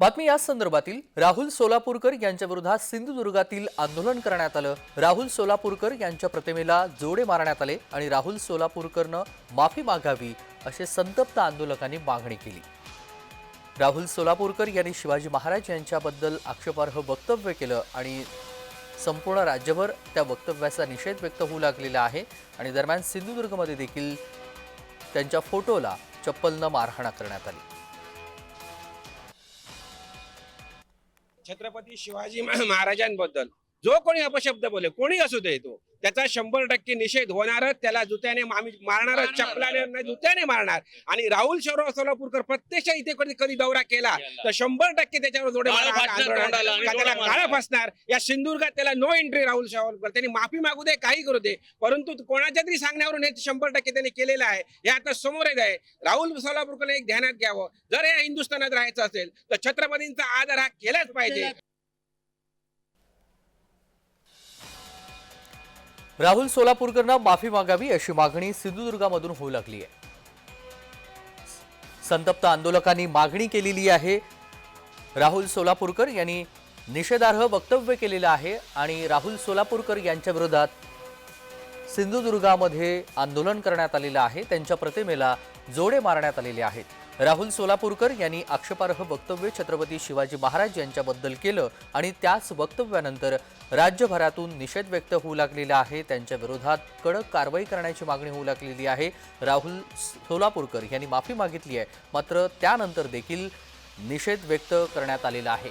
बातमी या संदर्भातील राहुल सोलापूरकर यांच्या विरोधात सिंधुदुर्गातील आंदोलन करण्यात आलं. राहुल सोलापूरकर यांच्या प्रतिमेला जोडे मारण्यात आले आणि राहुल सोलापूरकरनं माफी मागावी असे संतप्त आंदोलकांनी मागणी केली. राहुल सोलापूरकर यांनी शिवाजी महाराज यांच्याबद्दल आक्षेपार्ह वक्तव्य केलं आणि संपूर्ण राज्यभर त्या वक्तव्याचा निषेध व्यक्त होऊ लागलेला आहे आणि दरम्यान सिंधुदुर्गमध्ये देखील त्यांच्या फोटोला चप्पलनं मारहाणा करण्यात आली. छत्रपती शिवाजी महाराजांबद्दल. जो कोणी अपशब्द बोले कोणी असू दे तो. त्याचा शंभर टक्के निषेध होणारच त्याला जुत्याने मारणार चपलाने जुत्याने मारणार. आणि राहुल शौरव सोलापूरकर प्रत्यक्ष इथे कधी कधी दौरा केला तर शंभर टक्के त्याच्यावर जोडे त्याला मारणार. फसणार या सिंधुदुर्गात त्याला नो एंट्री राहुल शौरकर त्यांनी माफी मागू दे काही करू दे. परंतु कोणाच्या तरी सांगण्यावरून हे शंभर टक्के त्यांनी केलेलं आहे. हे आता समोर येत आहे. राहुल सोलापूरकर एक ध्यानात घ्यावं. जर हे हिंदुस्थानात राहायचं असेल तर छत्रपतींचा आदर हा केलाच पाहिजे. राहुल सोलापूरकरनं माफी मागावी अशी मागणी सिंधुदुर्गामधून होऊ लागली आहे. संतप्त आंदोलकांनी मागणी केलेली आहे. राहुल सोलापूरकर यांनी निषेधार्ह वक्तव्य केलेलं आहे आणि राहुल सोलापूरकर यांच्या विरोधात सिंधुदुर्गामध्ये आंदोलन करण्यात आलेलं आहे. त्यांच्या प्रतिमेला जोडे मारण्यात आलेले आहेत. राहुल सोलापूरकर यांनी आक्षेपार्ह वक्तव्य छत्रपती शिवाजी महाराज यांच्याबद्दल केलं आणि त्याच वक्तव्यानंतर राज्यभरातून निषेध व्यक्त होऊ लागलेला आहे. त्यांच्या विरोधात कडक कारवाई करण्याची मागणी होऊ लागलेली आहे. राहुल सोलापूरकर यांनी माफी मागितली आहे. मात्र त्यानंतर देखील निषेध व्यक्त करण्यात आलेला आहे.